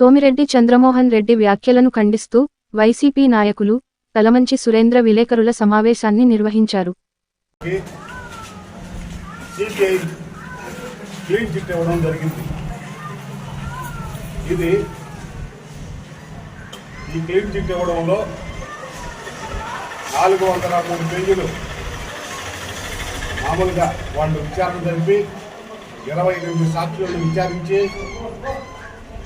సోమిరెడ్డి చంద్రమోహన్ రెడ్డి వ్యాఖ్యలను ఖండిస్తూ వైసీపీ నాయకులు తలమంచి సురేంద్ర విలేకరుల సమావేశాన్ని నిర్వహించారు. ఇది ఈ క్లీన్ చిట్ ఇవ్వడంలో నాలుగు వందల మూడు పేజీలు మామూలుగా వాళ్ళు విచారణ జరిపి ఇరవై ఎనిమిది సాక్షులను విచారించి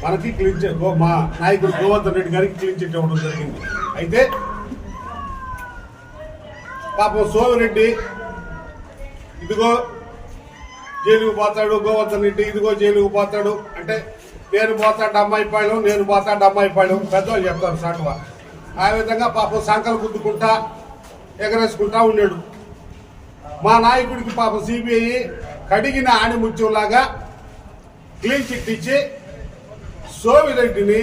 మనకి క్లీన్ చే మా నాయకుడు గోవర్ధన్ రెడ్డి గారికి క్లీన్ చిట్ ఇవ్వడం జరిగింది. అయితే పాపం సోమిరెడ్డి ఇదిగో జైలుకు పోతాడు గోవర్ధన్ రెడ్డి ఇదిగో జైలుకు పోతాడు. అంటే నేను పోతాడు అమ్మాయి పాయడం నేను పోతాడు అమ్మాయి పాయడం పెద్దవాళ్ళు చెప్తారు సాటువ. ఆ విధంగా పాపం సంకలు గుద్దుకుంటా ఎగరేసుకుంటా ఉన్నాడు మా నాయకుడికి పాపం సిబిఐ కడిగిన ఆణిముత్యంలాగా క్లీన్ చిట్ ఇచ్చి సోమిరెడ్డిని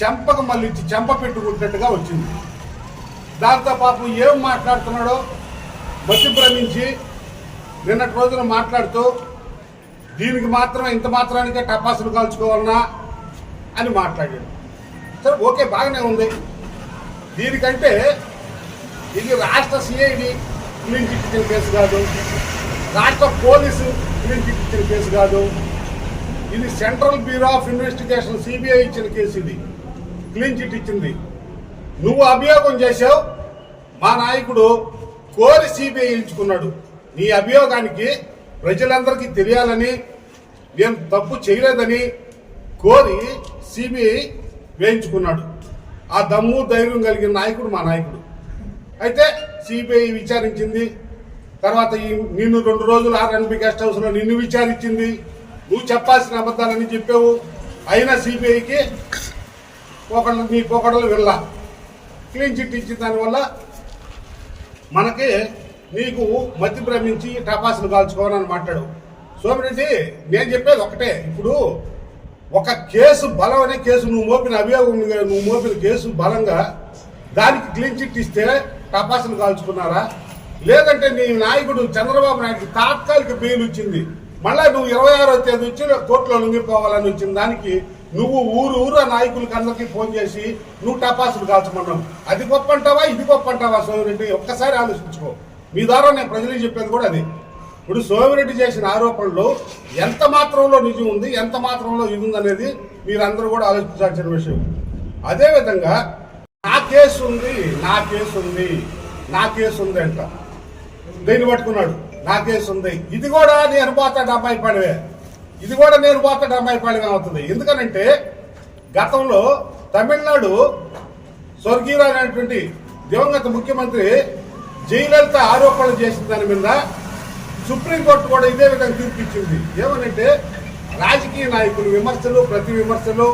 చెంపకు మళ్ళించి చెంప పెట్టుకుంటున్నట్టుగా వచ్చింది. దాంతో పాపం ఏం మాట్లాడుతున్నాడో మతి భ్రమించి నిన్నటి రోజున మాట్లాడుతూ దీనికి మాత్రం ఇంత మాత్రానికే టపాసులు కాల్చుకోవాలన్నా అని మాట్లాడాడు. సరే ఓకే బాగానే ఉంది. దీనికంటే ఇది రాష్ట్ర సిఐడి క్లీన్ చిట్ ఇచ్చిన కేసు కాదు. రాష్ట్ర పోలీసు క్లీన్ చిట్ ఇచ్చిన కేసు కాదు. ఇది Central Bureau of Investigation CBI ఇచ్చిన కేసు ఇది. క్లీన్ చిట్ ఇచ్చింది. నువ్వు అభియోగం చేసావు మా నాయకుడు కోరి సిబిఐ ఎంచుకున్నాడు నీ అభియోగానికి ప్రజలందరికీ తెలియాలని నేను తప్పు చేయలేదని కోరి సిబిఐ వేయించుకున్నాడు. ఆ దమ్ము ధైర్యం కలిగిన నాయకుడు మా నాయకుడు. అయితే సిబిఐ విచారించింది. తర్వాత నిన్ను రెండు రోజులు ఆర్ఎన్బి గెస్ట్ హౌస్లో నిన్ను విచారించింది. నువ్వు చెప్పాల్సిన అబద్ధాలని చెప్పావు. అయినా సిబిఐకి పోకడలు నీ పోకడలు వెళ్ళా క్లీన్ చిట్ ఇచ్చిన దానివల్ల మనకి నీకు మతి భ్రమించి టపాసులు కాల్చుకోవాలని మాట్లాడు. సోమిరెడ్డి నేను చెప్పేది ఒకటే. ఇప్పుడు ఒక కేసు బలం అనే కేసు నువ్వు మోపిన అభియోగం ఉంది నువ్వు మోపిన కేసు బలంగా దానికి క్లీన్ చిట్ ఇస్తే టపాసులు కాల్చుకున్నారా? లేదంటే నీ నాయకుడు చంద్రబాబు నాయుడు తాత్కాలిక బెయిల్ వచ్చింది మళ్ళా నువ్వు ఇరవై ఆరో తేదీ వచ్చి కోర్టులో లొంగిపోవాలని వచ్చిన దానికి నువ్వు ఊరు ఊరు నాయకులకి అందరికీ ఫోన్ చేసి నువ్వు టపాసులు కాల్చమన్నావు. అది గొప్ప అంటావా? ఇది గొప్ప అంటావా సోమిరెడ్డి? ఒక్కసారి ఆలోచించుకో. మీ ద్వారా నేను ప్రజలకు చెప్పేది కూడా అది. ఇప్పుడు సోమిరెడ్డి చేసిన ఆరోపణలు ఎంత మాత్రంలో నిజం ఉంది ఎంత మాత్రంలో ఇది ఉందనేది మీరందరూ కూడా ఆలోచించాల్సిన విషయం. అదేవిధంగా నా కేసు ఉంది నా కేసు ఉంది నా కేసు ఉంది అంట. దేన్ని పట్టుకున్నాడు? నాకేసి ఉంది ఇది కూడా నేను పోతాడు అమ్మాయి పడివే. ఇది కూడా నేను పోతాడు అమ్మాయి పడివే అవుతుంది. ఎందుకనంటే గతంలో తమిళనాడు స్వర్గీయులైనటువంటి దివంగత ముఖ్యమంత్రి జయలలిత ఆరోపణలు చేసిన దాని మీద సుప్రీంకోర్టు కూడా ఇదే విధంగా తీర్పిచ్చింది. ఏమనంటే రాజకీయ నాయకులు విమర్శలు ప్రతి విమర్శలు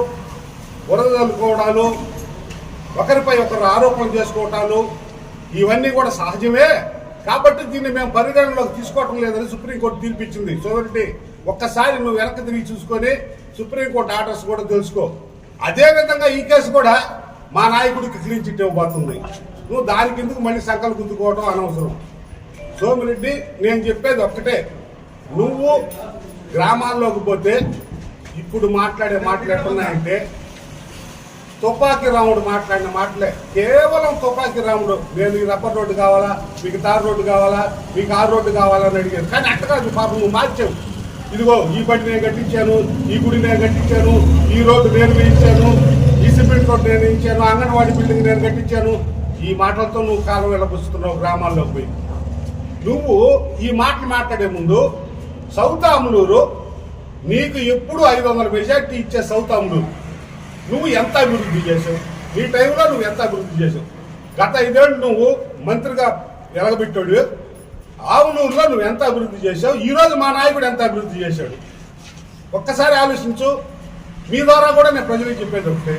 వరదలుకోవడాలు ఒకరిపై ఒకరు ఆరోపణలు చేసుకోవటాలు ఇవన్నీ కూడా సహజమే. కాబట్టి దీన్ని మేము పరిగణనలోకి తీసుకోవటం లేదని సుప్రీంకోర్టు తీర్పిచ్చింది. సోదరుడి ఒక్కసారి నువ్వు వెనక్కి తిరిగి చూసుకొని సుప్రీంకోర్టు ఆర్డర్స్ కూడా తెలుసుకో. అదేవిధంగా ఈ కేసు కూడా మా నాయకుడికి క్లీన్ చిట్ ఇవ్వబోతుంది నువ్వు దానికి ఎందుకు మళ్ళీ సంకలు గుద్దుకోవడం అనవసరం. సోమిరెడ్డి నేను చెప్పేది ఒక్కటే. నువ్వు గ్రామాల్లోకి పోతే ఇప్పుడు మాట్లాడే మాట్లాడుతున్నాయంటే తుపాకీ రాముడు మాట్లాడిన మాటలే. కేవలం తుపాకీ రాముడు నేను ఈ రబ్బర్ రోడ్డు కావాలా? మీకు తారు రోడ్డు కావాలా? మీకు ఆరు రోడ్డు కావాలా? అని అడిగాను కానీ అట్ట కాదు పాపం నువ్వు మార్చావు. ఇదిగో ఈ బండి నేను కట్టించాను ఈ గుడి నేను కట్టించాను ఈ రోడ్డు నేను వేయించాను ఈ సిమెంట్ రోడ్డు నేను వేయించాను అంగన్వాడీ బిల్డింగ్ నేను కట్టించాను. ఈ మాటలతో నువ్వు కాలం వెళ్ళబుస్తున్నావు గ్రామాల్లోకి పోయి. నువ్వు ఈ మాటలు మాట్లాడే ముందు సౌతాములూరు నీకు ఎప్పుడు ఐదు వందల మెజార్టీ ఇచ్చే సౌతాములూరు. నువ్వు ఎంత అభివృద్ధి చేసావు నీ టైంలో నువ్వు ఎంత అభివృద్ధి చేసావు గత ఐదేళ్ళు నువ్వు మంత్రిగా ఎలగబెట్టాడు ఆవునూరులో నువ్వు ఎంత అభివృద్ధి చేసావు ఈ రోజు మా నాయకుడు ఎంత అభివృద్ధి చేశాడు? ఒక్కసారి ఆలోచించు. మీ ద్వారా కూడా నేను ప్రజలకు చెప్పేది ఒకటే.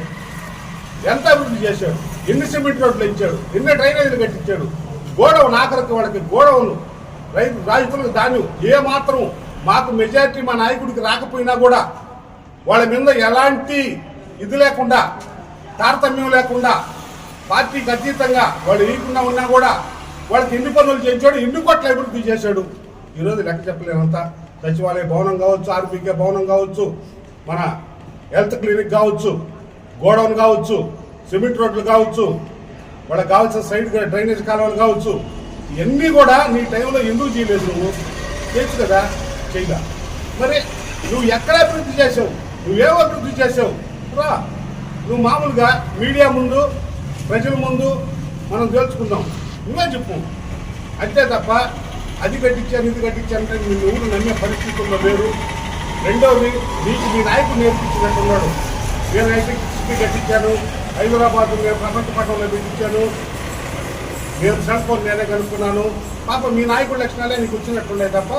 ఎంత అభివృద్ధి చేశాడు? ఎన్ని సిమెంట్ రోడ్లు ఇచ్చాడు? ఎన్ని డ్రైనేజీలు కట్టించాడు? గోడౌన్ ఆఖరికి వాళ్ళకి గోడవను. రైతు రైతులకు ధాన్యం ఏ మాత్రం మాకు మెజారిటీ మా నాయకుడికి రాకపోయినా కూడా వాళ్ళ మీద ఎలాంటి ఇది లేకుండా తారతమ్యం లేకుండా పార్టీకి అతీతంగా వాళ్ళు వేయకుండా ఉన్నా కూడా వాళ్ళకి ఎన్ని పనులు చేయించాడు ఎన్ని కోట్ల అభివృద్ధి చేశాడు. ఈరోజు లెక్క చెప్పలేనంత సచివాలయ భవనం కావచ్చు ఆర్బీకే భవనం కావచ్చు మన హెల్త్ క్లినిక్ కావచ్చు గోడౌన్ కావచ్చు సిమెంట్ రోడ్లు కావచ్చు వాళ్ళకి కావాల్సిన సైడ్ డ్రైనేజ్ కాలువలు కావచ్చు ఇవన్నీ కూడా నీ టైంలో ఎందుకు చేయలేదు నువ్వు? చేయొచ్చు కదా? చేయగా మరి నువ్వు ఎక్కడ అభివృద్ధి చేసావు నువ్వేం అభివృద్ధి చేసావు రా నువ్వు మామూలుగా మీడియా ముందు ప్రజల ముందు మనం తెలుసుకుందాం నువ్వే చెప్పు. అంతే తప్ప అది కట్టించాను ఇది కట్టించానంటే నిన్ను ఎవరు నమ్మే పరిస్థితుల్లో లేరు రెండవది నీకు మీ నాయకుడు నేర్పించినట్టున్నాడు నేను అయితే సిటీ కట్టించాను హైదరాబాద్ నేను ప్రపంచ పట్టణంలో పెట్టించాను. నేను సెల్ ఫోన్ నేనే కనుక్కున్నాను. పాప మీ నాయకుడు లక్షణాలే నీకు వచ్చినట్టున్నాయి తప్ప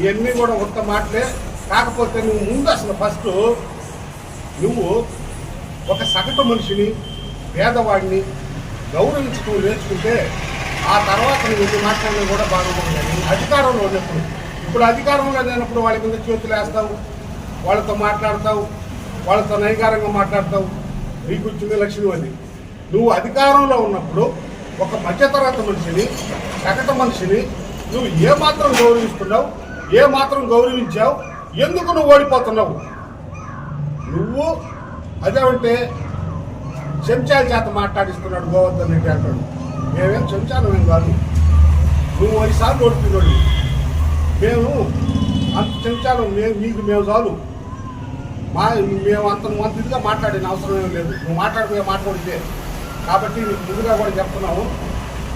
ఇవన్నీ కూడా ఉత్త మాటలే. కాకపోతే నువ్వు ముందు అసలు ఫస్ట్ నువ్వు ఒక సగటు మనిషిని పేదవాడిని గౌరవించడం నేర్చుకుంటే ఆ తర్వాత నువ్వు ఎన్ని మాట్లాడినా కూడా బాగుంటుంది కానీ అధికారంలో ఉన్నప్పుడు. ఇప్పుడు అధికారంలో లేనప్పుడు వాళ్ళ కింద చేతులు వేస్తావు వాళ్ళతో మాట్లాడతావు వాళ్ళతో నైకారంగా మాట్లాడతావు. నీకు వచ్చింది లక్ష్మి అది. నువ్వు అధికారంలో ఉన్నప్పుడు ఒక మధ్యతరగతి మనిషిని సగటు మనిషిని నువ్వు ఏ మాత్రం గౌరవిస్తున్నావు ఏ మాత్రం గౌరవించావు ఎందుకు నువ్వు ఓడిపోతున్నావు? నువ్వు అదేమంటే చెంచాల చేత మాట్లాడిస్తున్నాడు గోవర్ధన్ రెడ్డి అంటాడు. మేమేం చెంచాలు మేము కాదు. నువ్వు ఐదుసార్లు ఓడిపోయినాడు మేము అంత చెంచాలు మేము మీకు మేము చాలు. మా మేము అంత మంత ఇదిగా మాట్లాడిన అవసరం ఏం లేదు. నువ్వు మాట్లాడుకునే మాట్లాడితే కాబట్టి నీకు ముందుగా కూడా చెప్తున్నాము.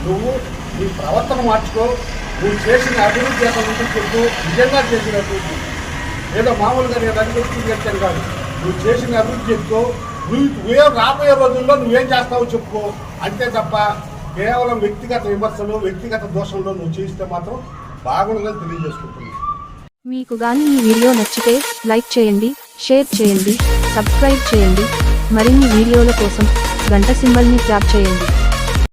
నువ్వు నీ ప్రవర్తన మార్చుకో. నువ్వు చేసిన అభివృద్ధి అక్కడ ఉంటుంది చెప్పు నిజంగా చేసిన అభివృద్ధి ఏదో మామూలుగా నేను అభివృద్ధి చేస్తాను కాదు. నువ్వు చేసిన అభివృద్ధి చెప్పుకో. నువ్వు నువ్వేం రాబోయే రోజుల్లో నువ్వేం చేస్తావో చెప్పుకో. అంతే తప్ప కేవలం వ్యక్తిగత విమర్శలు వ్యక్తిగత దోషంలో నువ్వు చేస్తే మాత్రం బాగుండదని తెలియజేసుకుంటున్నాను. మీకు గాని ఈ వీడియో నచ్చితే లైక్ చేయండి షేర్ చేయండి సబ్స్క్రైబ్ చేయండి. మరిన్ని వీడియోల కోసం గంట సింబల్ని ట్యాప్ చేయండి.